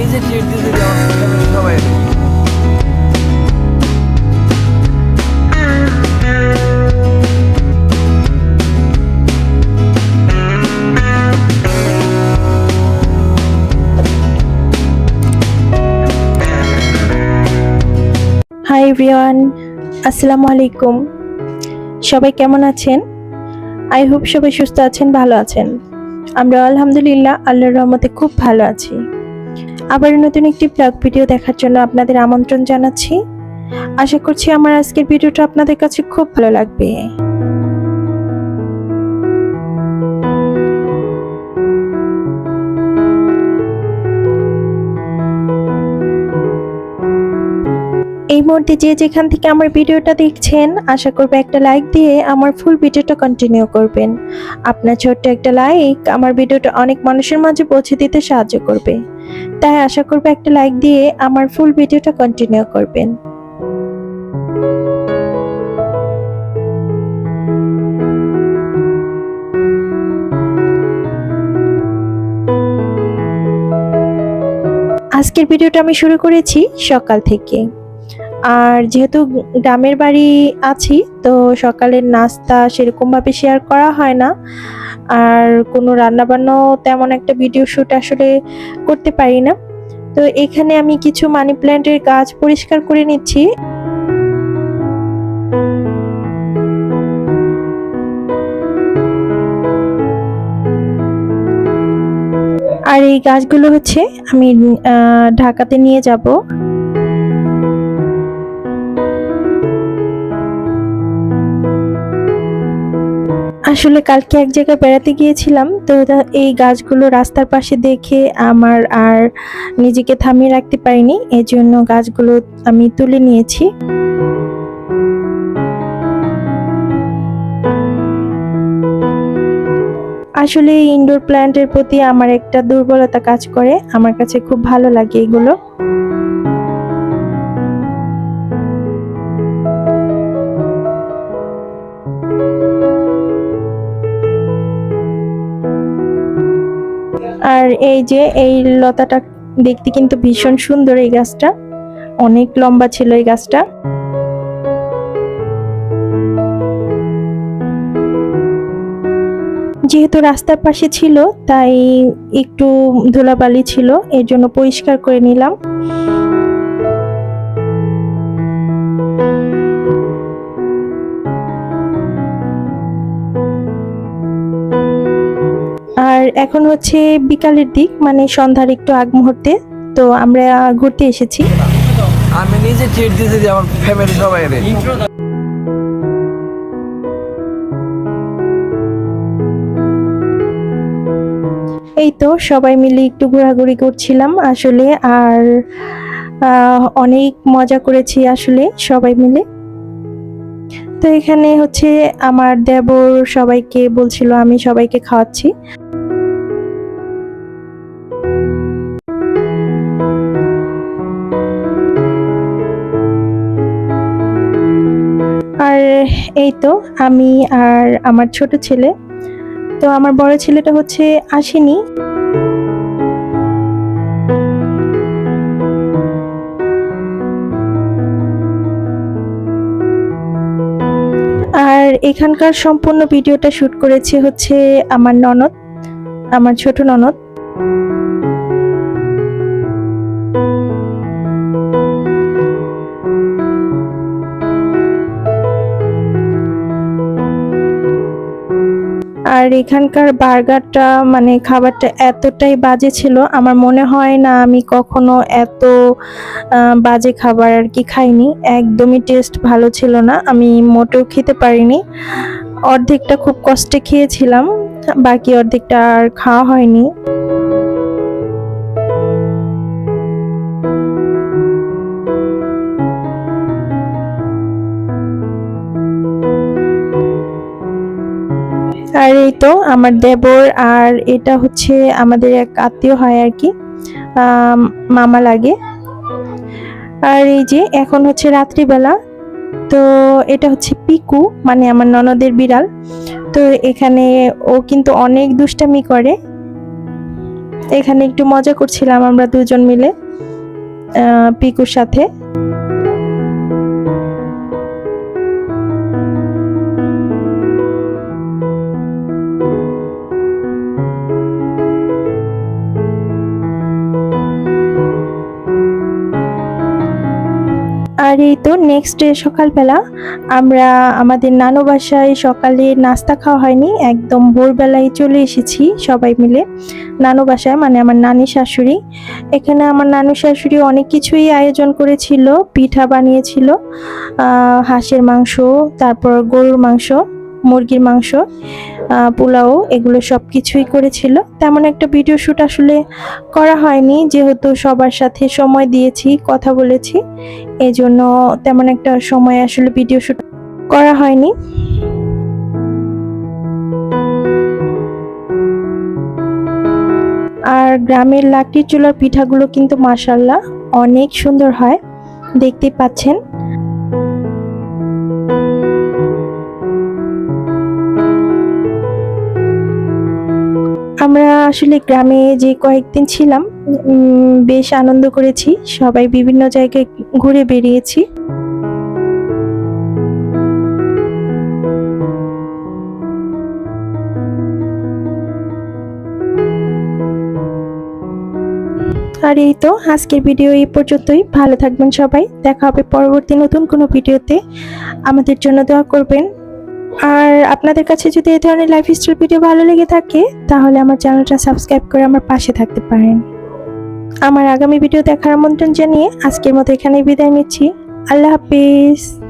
নিজে ট্রিট দিতে সবাই। হাই এভরিওয়ান আসসালামু আলাইকুম। সবাই কেমন আছেন? আই হোপ সবাই সুস্থ আছেন, ভালো আছেন। আমরা আলহামদুলিল্লাহ, আল্লাহর রহমতে খুব ভালো আছি। আবার নতুন একটি ব্লগ ভিডিও দেখার জন্য আপনাদের আমন্ত্রণ জানাচ্ছি। আশা করছি আমার আজকের ভিডিওটা আপনাদের কাছে খুব ভালো লাগবে। এই মুহূর্তে যে যেখান থেকে আমার ভিডিওটা দেখছেন, আশা করব একটা লাইক দিয়ে আমার ফুল ভিডিওটা কন্টিনিউ করবেন। আপনার ছোট্ট একটা লাইক আমার ভিডিওটা অনেক মানুষের মাঝে পৌঁছে দিতে সাহায্য করবে। তাই আশা করব একটা লাইক দিয়ে আমার ফুল ভিডিওটা কন্টিনিউ করবেন। আজকের ভিডিওটা আমি শুরু করেছি সকাল থেকে। আর যেহেতু গ্রামের বাড়ি আছি, তো সকালের নাস্তা সেরকমভাবে শেয়ার করা হয় না। আর কোনো রান্নাবান্নাও তেমন একটা ভিডিও শ্যুট আসলে করতে পারি না। তো এখানে আমি কিছু মানি প্ল্যান্টের গাছ পরিষ্কার করে নিচ্ছি। আর এই গাছগুলো হচ্ছে আমি ঢাকাতে নিয়ে যাব। আসলে কালকে এক জায়গায় বেড়াতে গিয়েছিলাম, তো এই গাছগুলো রাস্তার পাশে দেখে আমার আর নিজেকে থামিয়ে রাখতে পারিনি এই জন্য গাছগুলো আমি তুলে নিয়েছি। আসলে ইনডোর প্ল্যান্টের প্রতি আমার একটা দুর্বলতা কাজ করে, আমার কাছে খুব ভালো লাগে এগুলো। এই যে, এই লতাটা দেখতে কিন্তু ভীষণ সুন্দর এই গাছটা। অনেক লম্বা ছিল এই গাছটা। যেহেতু রাস্তার পাশে ছিল, তাই একটু ধুলাবালি ছিল, এর জন্য পরিষ্কার করে নিলাম। এখন হচ্ছে বিকালের দিক মানে সন্ধ্যার একটু আগ মুহূর্তে। তো আমরা ঘুরতে এসেছি। আমি নিজে ট্রিট দিই আমার ফ্যামিলি সবাই এই তো সবাই মিলে একটু ঘোরাঘুরি করছিলাম আসলে আর অনেক মজা করেছি আসলে সবাই মিলে। তো এখানে হচ্ছে আমার দেবর সবাইকে বলছিল আমি সবাইকে খাওয়াচ্ছি। এই তো, আমি আর আমার ছোট ছেলে। তো আমার বড় ছেলেটা হচ্ছে আসেনি আর এখানকার সম্পূর্ণ ভিডিওটা শুট করেছে হচ্ছে আমার ননদ, আমার ছোট ননদ। আর এখানকার বার্গারটা মানে খাবারটা এতটাই বাজে ছিল, আমার মনে হয় না আমি কখনো এত বাজে খাবার আর কি খাইনি। একদমই টেস্ট ভালো ছিল না, আমি মোটেও খেতে পারিনি। অর্ধেকটা খুব কষ্টে খেয়েছিলাম, বাকি অর্ধেকটা আর খাওয়া হয়নি। তো আমার দেবর আর এটা হচ্ছে আমাদের এক আত্মীয় হয় আর কি মামা লাগে। আর এই যে এখন হচ্ছে রাত্রিবেলা, তো এটা হচ্ছে পিকু মানে আমার ননদের বিড়াল। তো এখানে ও কিন্তু অনেক দুষ্টামি করে। এখানে একটু মজা করছিলাম আমরা দুজন মিলে পিকুর সাথে। আর এই তো নেক্সট ডে সকালবেলা আমরা আমাদের নানু বাসায় সকালে নাস্তা খাওয়া হয়নি, একদম ভোরবেলায় চলে এসেছি সবাই মিলে। নানু বাসায় মানে আমার নানি শাশুড়ি। এখানে আমার নানু শাশুড়ি অনেক কিছুই আয়োজন করেছিল, পিঠা বানিয়েছিল হাঁসের মাংস, তারপর গরুর মাংস। মুরগির মাংস পোলাও, এগুলো সব কিছুই করেছিল। তেমন একটা ভিডিও শ্যুট আসলে করা হয়নি, যেহেতু সবার সাথে সময় দিয়েছি, কথা বলেছি এই জন্য তেমন একটা সময় আসলে ভিডিও শ্যুট করা হয়নি। আর গ্রামের লাকড়ির চুলার পিঠাগুলো কিন্তু মাসাল্লাহ অনেক সুন্দর হয়, দেখতে পাচ্ছেন। আমরা আসলে গ্রামে যে কয়েকদিন ছিলাম বেশ আনন্দ করেছি। সবাই বিভিন্ন জায়গায় ঘুরে বেরিয়েছি আর এই তো, আজকের ভিডিও এই পর্যন্তই। ভালো থাকবেন সবাই। দেখা হবে পরবর্তী নতুন কোনো ভিডিওতে। আমাদের জন্য দোয়া করবেন। আর আপনাদের কাছে যদি এই ধরনের লাইফ স্টাইল ভিডিও ভালো লেগে থাকে, তাহলে আমার চ্যানেলটা সাবস্ক্রাইব করে আমার পাশে থাকতে পারেন। আমার আগামী ভিডিও দেখার আমন্ত্রণ জানিয়ে আজকের মতো এখানেই বিদায় নিচ্ছি। আল্লাহ হাফিজ।